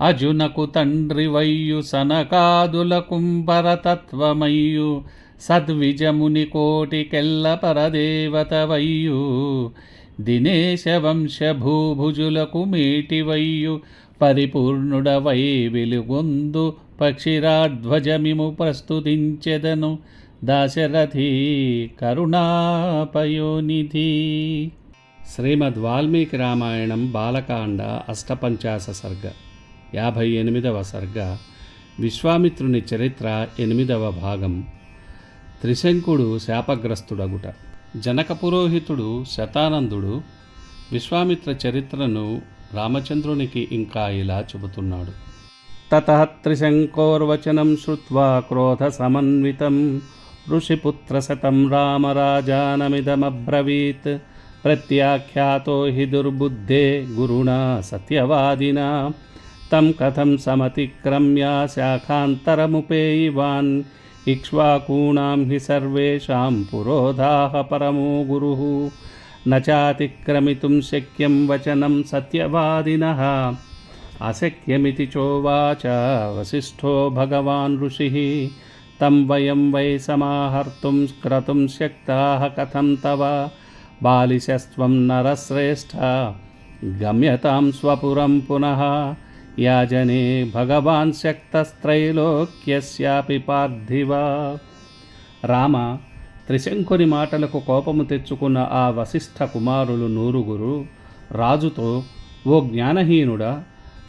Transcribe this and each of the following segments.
అజునకు తండ్రి వయ్యు సనకాదుల కుంభరతత్వమయ్యు సద్విజముని కోటికెల్ల పరదేవత వయ్యు. దినేశ వంశభూభుజులకు మేటివయ్యు పరిపూర్ణుడవై వెలుగొందు పక్షిరాధ్వజమిము ప్రస్తుతించెదను దాశరథి కరుణాపయోనిధి. శ్రీమద్ వాల్మీకి రామాయణం బాలకాండ అష్టపంచాశ సర్గ. యాభై ఎనిమిదవ సర్గ. విశ్వామిత్రుని చరిత్ర ఎనిమిదవ భాగం. త్రిశంకుడు శాపగ్రస్తుడగుట. జనక పురోహితుడు శతానందుడు విశ్వామిత్ర చరిత్రను రామచంద్రునికి ఇంకా ఇలా చెబుతున్నాడు. తత త్రిశంకోర్వచనం శ్రుత్వా క్రోధ సమన్వితం. ఋషిపుత్రశతం రామరాజానమిదమబ్రవీత్ ప్రత్యాఖ్యాతో హి దుర్బుద్ధే గురుణా సత్యవాదినా. तं कथं समतिक्रम्या शाखान्तरमुपेयिवान् इक्ष्वाकूणां हि सर्वेषां पुरोधाः परमो गुरुः न चातिक्रमितुं शक्यं वचनं सत्यवादिनः अशक्यमिति चोवाच वसिष्ठो भगवान् ऋषिः तं वयं वै समाहर्तुं क्रतुं शक्ताः कथं तव बालिशस्त्वं नरश्रेष्ठ गम्यतां स्वपुरं पुनः याजने भगवान् शक्तस्त्रैलोक्यस्यापि पार्थिव రామ త్రిశంకుని మాటలకు కోపము తెచ్చుకున్న ఆ వశిష్ఠ కుమారులు నూరుగురు రాజుతో ఓ జ్ఞానహీనుడా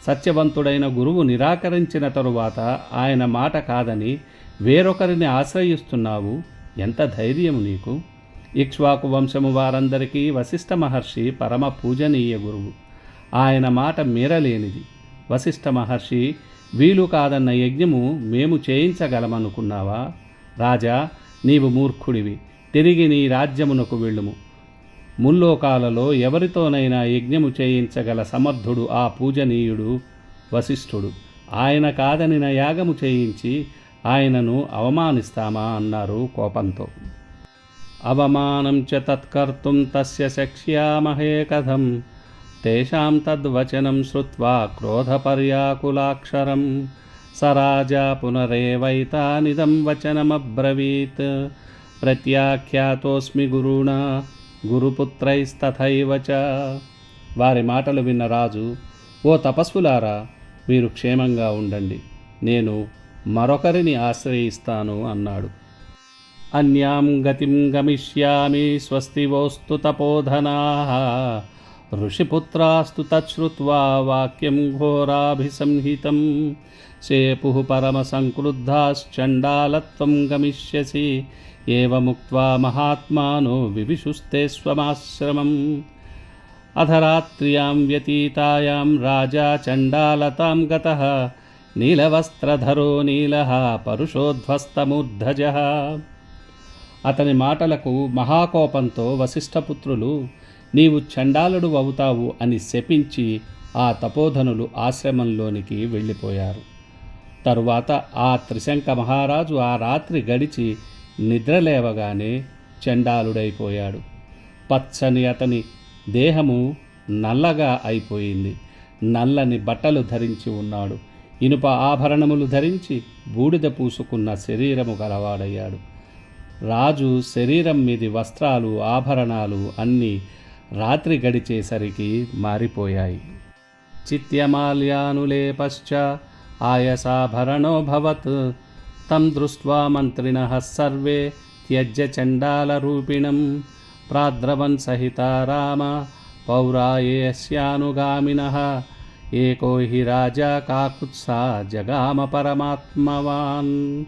సత్యవంతుడైన గురువు నిరాకరించిన తరువాత ఆయన మాట కాదని వేరొకరిని ఆశ్రయిస్తున్నావు ఎంత ధైర్యం నీకు ఇక్ష్వాకు వంశము వారందరికీ వశిష్ఠ మహర్షి పరమ పూజనీయ గురువు ఆయన మాట మీరలేనిది వశిష్ఠ మహర్షి వీలు కాదన్న యజ్ఞము మేము చేయించగలమనుకున్నావా? రాజా నీవు మూర్ఖుడివి తిరిగి నీ రాజ్యమునకు వెళ్ళుము. ముల్లోకాలలో ఎవరితోనైనా యజ్ఞము చేయించగల సమర్థుడు ఆ పూజనీయుడు వశిష్ఠుడు. ఆయన కాదనిన యాగము చేయించి ఆయనను అవమానిస్తామా? అన్నారు కోపంతో. అవమానం చ తత్కర్తుం తస్య శక్ష్యామహే కథం. తేషాం తద్వచనం శ్రుత్వా క్రోధపర్యాకులాక్షరం స రాజా పునరేవైతానిదం వచనమబ్రవీత్ ప్రత్యాఖ్యాతోస్మి గురుణ గురుపుత్రైస్తథైవ వారి మాటలు విన్న రాజు ఓ తపస్సులారా మీరు క్షేమంగా ఉండండి నేను మరొకరిని ఆశ్రయిస్తాను అన్నాడు. అన్యాం గతిం గమిష్యామి స్వస్తివోస్తు తపోధనా। ఋషిపుత్రాస్తు తచ్చుత్వా వాక్యం ఘోరాభిసంహితం. సేపు పరమసంక్రుద్ధాశ్చండాలత్వం గమిష్యసి ఏవముక్త్వా మహాత్మానో వివిశుస్తే స్వమాశ్రమం. అధరాత్ర్యాం వ్యతీతాయాం రాజా చండాలతాం గతః నీలవస్త్రధరో నీల పరుషోధ్వస్తమూర్ధజ. అతని మాటలకు మహాకోపంతో వశిష్ఠపుత్రులు నీవు చండాలుడు అవుతావు అని శపించి ఆ తపోధనులు ఆశ్రమంలోనికి వెళ్ళిపోయారు. తరువాత ఆ త్రిశంక మహారాజు ఆ రాత్రి గడిచి నిద్రలేవగానే చండాలుడైపోయాడు. పచ్చని అతని దేహము నల్లగా అయిపోయింది. నల్లని బట్టలు ధరించి ఉన్నాడు. ఇనుప ఆభరణములు ధరించి బూడిద పూసుకున్న శరీరము గలవాడయ్యాడు. రాజు శరీరం మీది వస్త్రాలు ఆభరణాలు అన్నీ రాత్రి గడిచేసరికి మారిపోయాయి. చిత్యమాల్యానులేపశ్చ ఆయసాభరణోభవత్. తం దృష్ట్వా మంత్రిణ సర్వే త్యజ్య చండాలరూపిణం ప్రాద్రవన్ సహిత రామ పౌరాయేస్యానుగామినः ఏకో హి రాజా కాకుత్సా జగామ పరమాత్మవాన్.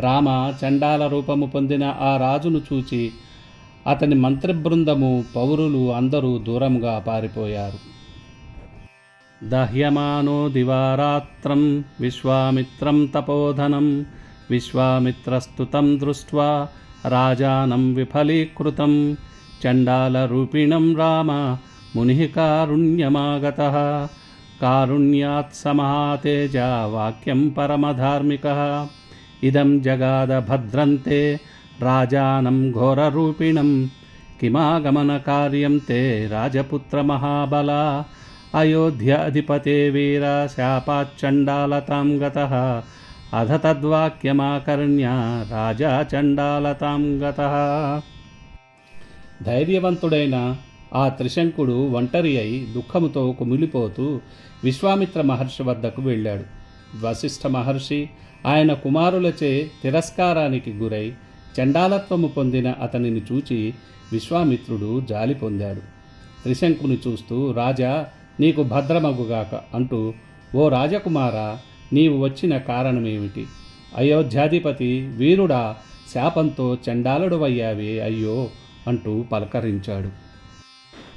రామ చండాల రూపము పొందిన ఆ రాజును చూచి అతని మంత్రిబృందము పౌరులు అందరూ దూరంగా పారిపోయారు. దహ్యమానో దివారాత్రం విశ్వామిత్రం తపోధనం విశ్వామిత్రస్తుతం దృష్ట్వా రాజానం విఫలీకృతం చండాలరూపిణం రామ ముని కారుణ్యమాగత. కారుణ్యాత్ సమహాతేజ వాక్యం పరమధార్మిక ఇదం జగాద భద్రంతే రాజానం ఘోరరూపిణం. కిమాగమనకార్యం తే రాజపుత్ర మహాబల. అయోధ్యాధిపతే వీర శాపాచ్చండాలతాం గత. అధ తద్వాక్యమాకర్ణ్య రాజా చండాలతాం గత. ధైర్యవంతుడైన ఆ త్రిశంకుడు ఒంటరి అయి దుఃఖముతో కుమిలిపోతూ విశ్వామిత్ర మహర్షి వద్దకు వెళ్ళాడు. వశిష్ఠ మహర్షి ఆయన కుమారులచే తిరస్కారానికి గురై చండాలత్వము పొందిన అతనిని చూచి విశ్వామిత్రుడు జాలి పొందాడు. త్రిశంకుని చూస్తూ రాజా నీకు భద్రమగుగాక అంటూ ఓ రాజకుమార నీవు వచ్చిన కారణమేమిటి అయోధ్యాధిపతి వీరుడా శాపంతో చండాలుడువయ్యావే అయ్యో అంటూ పలకరించాడు.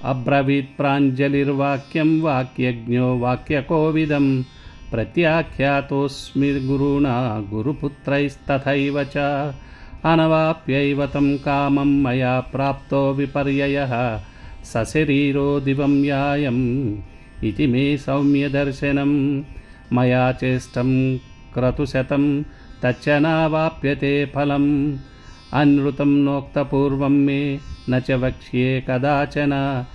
అబ్రవీత్ ప్రాంజలిర్వాక్యం వాక్యజ్ఞో వాక్యకోవిదం. ప్రత్యాఖ్యాతోస్మి గురుణ గురుపుత్రైస్తథైవ చ. अनवाप्यैव तं कामं मया प्राप्तो विपर्ययः। सशरीरो दिवं यायम् इति मे सौम्यदर्शनं मया चेष्टं क्रतुशतं तच्च नावाप्यते फलम्। अनृतं नोक्तपूर्वं मे न च वक्ष्ये कदाचन।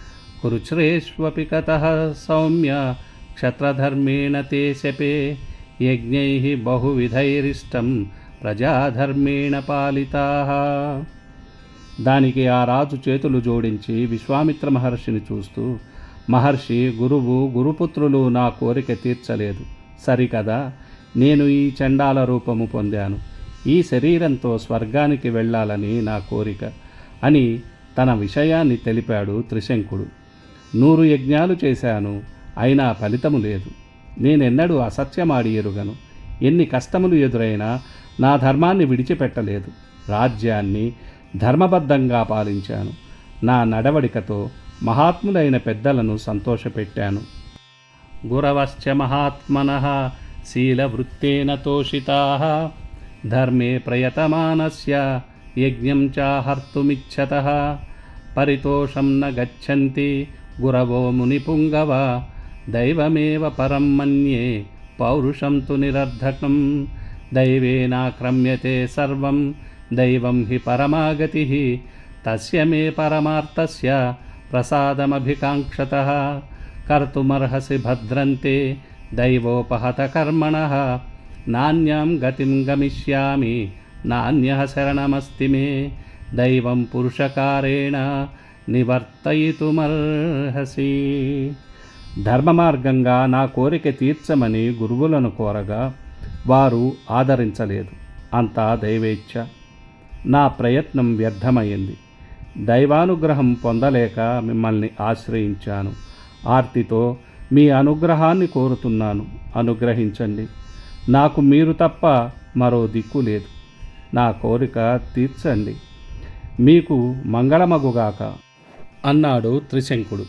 कृष्वपि कतः सौम्य क्षत्रधर्मेण ते शपे। यज्ञैः बहुविधैरिष्टं ప్రజాధర్మేణ పాలితా. దానికి ఆ రాజు చేతులు జోడించి విశ్వామిత్ర మహర్షిని చూస్తూ మహర్షి గురువు గురుపుత్రులు నా కోరిక తీర్చలేదు. సరికదా? నేను ఈ చండాల రూపము పొందాను. ఈ శరీరంతో స్వర్గానికి వెళ్ళాలని నా కోరిక అని తన విషయాన్ని తెలిపాడు త్రిశంకుడు. నూరు యజ్ఞాలు చేశాను అయినా ఫలితము లేదు. నేనెన్నడూ అసత్యమాడి ఎరుగను. ఎన్ని కష్టములు ఎదురైనా నా ధర్మాన్ని విడిచిపెట్టలేదు. రాజ్యాన్ని ధర్మబద్ధంగా పాలించాను. నా నడవడికతో మహాత్ములైన పెద్దలను సంతోషపెట్టాను. గురవశ్చ మహాత్మన శీలవృత్తేన తోషితా ధర్మే ప్రయతమానస్య యజ్ఞం చాహర్తుమిచ్చత పరితోషం న గచ్చంతి గురవో మునిపుంగవ దైవమేవ పరం మన్యే పౌరుషం తు నిరర్ధకం దైవేనాక్రమ్యతే సర్వం. దైవం హి పరమాగతి. తస్య మే పరమార్థస్య ప్రసాదమభికాంక్షత. కర్తుమర్హసి భద్రంతే దైవోపహతకర్మణः నాణ్యాం గతిం గమిష్యామి. నాణ్యः శరణమస్తి మే. దైవం పురుషకారేణ నివర్తయితుమర్హసి. ధర్మ మార్గంగా నా కోరిక తీర్చమని గురువులను కోరగా వారు ఆదరించలేదు. అంతా దైవేచ్ఛ. నా ప్రయత్నం వ్యర్థమైంది. దైవానుగ్రహం పొందలేక మిమ్మల్ని ఆశ్రయించాను. ఆర్తితో మీ అనుగ్రహాన్ని కోరుతున్నాను. అనుగ్రహించండి. నాకు మీరు తప్ప మరో దిక్కు లేదు. నా కోరిక తీర్చండి. మీకు మంగళమగుగాక. అన్నాడు త్రిశంకుడు.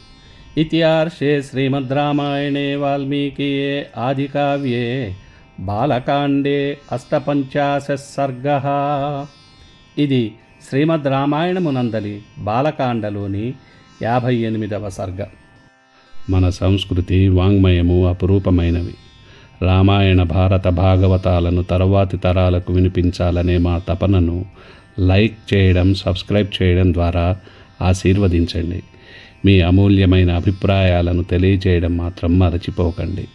ఇతిహార్షే శ్రీమద్ రామాయణే వాల్మీకియే ఆదికావ్యే. బాలకాండే అష్టపంచాశ సర్గ. ఇది శ్రీమద్ రామాయణమునందలి బాలకాండలోని యాభై ఎనిమిదవ సర్గ. మన సంస్కృతి వాంగ్మయము అపురూపమైనవి. రామాయణ భారత భాగవతాలను తరువాతి తరాలకు వినిపించాలనే మా తపనను లైక్ చేయడం సబ్స్క్రైబ్ చేయడం ద్వారా ఆశీర్వదించండి. మీ అమూల్యమైన అభిప్రాయాలను తెలియజేయడం మాత్రం మరచిపోకండి.